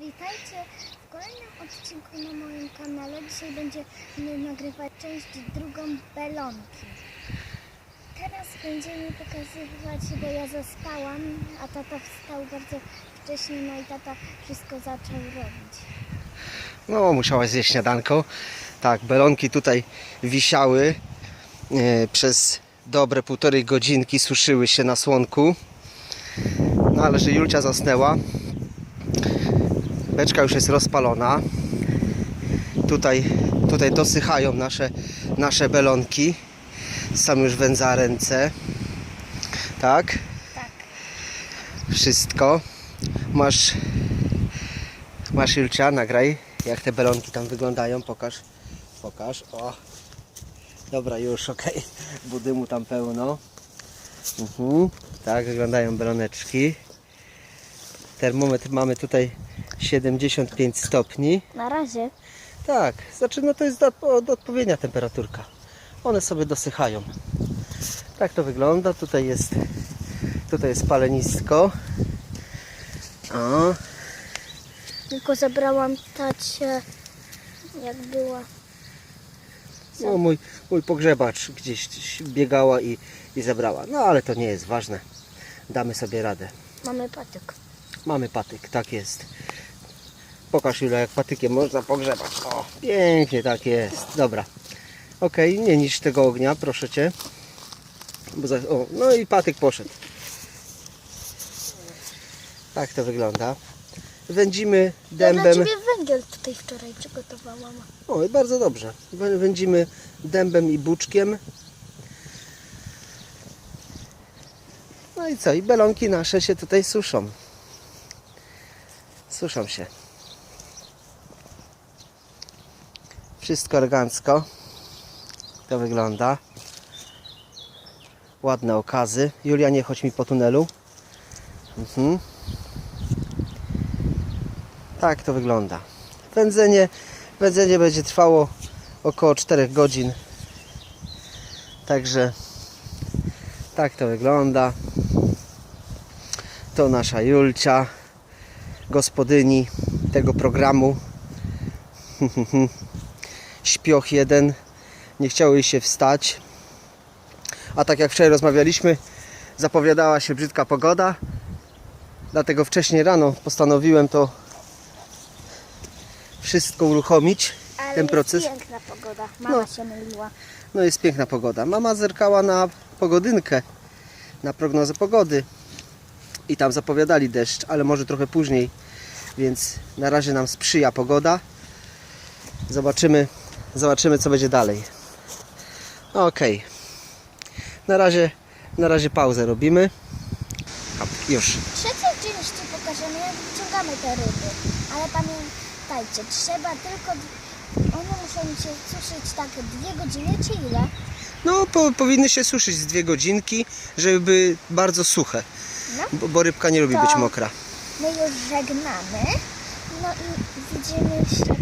Witajcie w kolejnym odcinku na moim kanale. Dzisiaj będziemy nagrywać część drugą Belonki. Teraz będziemy pokazywać, bo ja zaspałam, a tata wstał bardzo wcześnie, no i tata wszystko zaczął robić. No, musiałaś zjeść śniadanko. Tak, belonki tutaj wisiały e, przez dobre półtorej godzinki, suszyły się na słonku. No ale że Julcia zasnęła, beczka już jest rozpalona. Tutaj, tutaj dosychają nasze, nasze belonki. Są już wędza ręce. Tak, Tak. wszystko. Masz, masz Julcia, nagraj jak te belonki tam wyglądają, pokaż, pokaż, o. Dobra, już, okej, budymu tam pełno. Mhm. Tak wyglądają beloneczki. Termometr mamy tutaj 75 stopni. Na razie. Tak, znaczy no to jest do, od, odpowiednia temperaturka. One sobie dosychają. Tak to wygląda. Tutaj jest, tutaj jest palenisko. O, Tylko zabrałam tacie, jak była. no mój, mój pogrzebacz gdzieś biegała i, i zabrała. No ale to nie jest ważne. Damy sobie radę. Mamy patyk. Mamy patyk, tak jest. Pokaż Julia, jak patykiem można pogrzebać. O, pięknie, tak jest. Dobra. Ok, nie niszcz tego ognia, proszę Cię. Za, o, no i patyk poszedł. Tak to wygląda. Wędzimy Ja dla dębem. ciebie węgiel tutaj wczoraj przygotowałam. O, i bardzo dobrze. Wę- Wędzimy dębem i buczkiem. No i co? I belonki nasze się tutaj suszą. Suszą się. Wszystko elegancko. To wygląda. Ładne okazy. Julia, nie chodź mi po tunelu. Mhm. Tak to wygląda. Wędzenie, wędzenie będzie trwało około 4 godzin. Także tak to wygląda. To nasza Julcia, gospodyni tego programu. Śpioch jeden. Nie chciało jej się wstać. A tak jak wczoraj rozmawialiśmy, zapowiadała się brzydka pogoda. Dlatego wcześniej rano postanowiłem to wszystko uruchomić, Ale ten jest proces. piękna pogoda. Mama No. się myliła. No jest piękna pogoda. Mama zerkała na pogodynkę, na prognozę pogody i tam zapowiadali deszcz, ale może trochę później, więc na razie nam sprzyja pogoda. Zobaczymy, zobaczymy co będzie dalej. Okej. Na razie, na razie pauzę robimy. Hop, Już. Trzecią część Ci pokażemy, jak wyciągamy te ryby. Ale pamiętajcie, trzeba tylko... One muszą się suszyć tak dwie godziny, czy ile? No, po, powinny się suszyć z dwie godzinki, żeby były bardzo suche, No. bo, bo rybka nie lubi To- być mokra. My już żegnamy. No i widzimy się.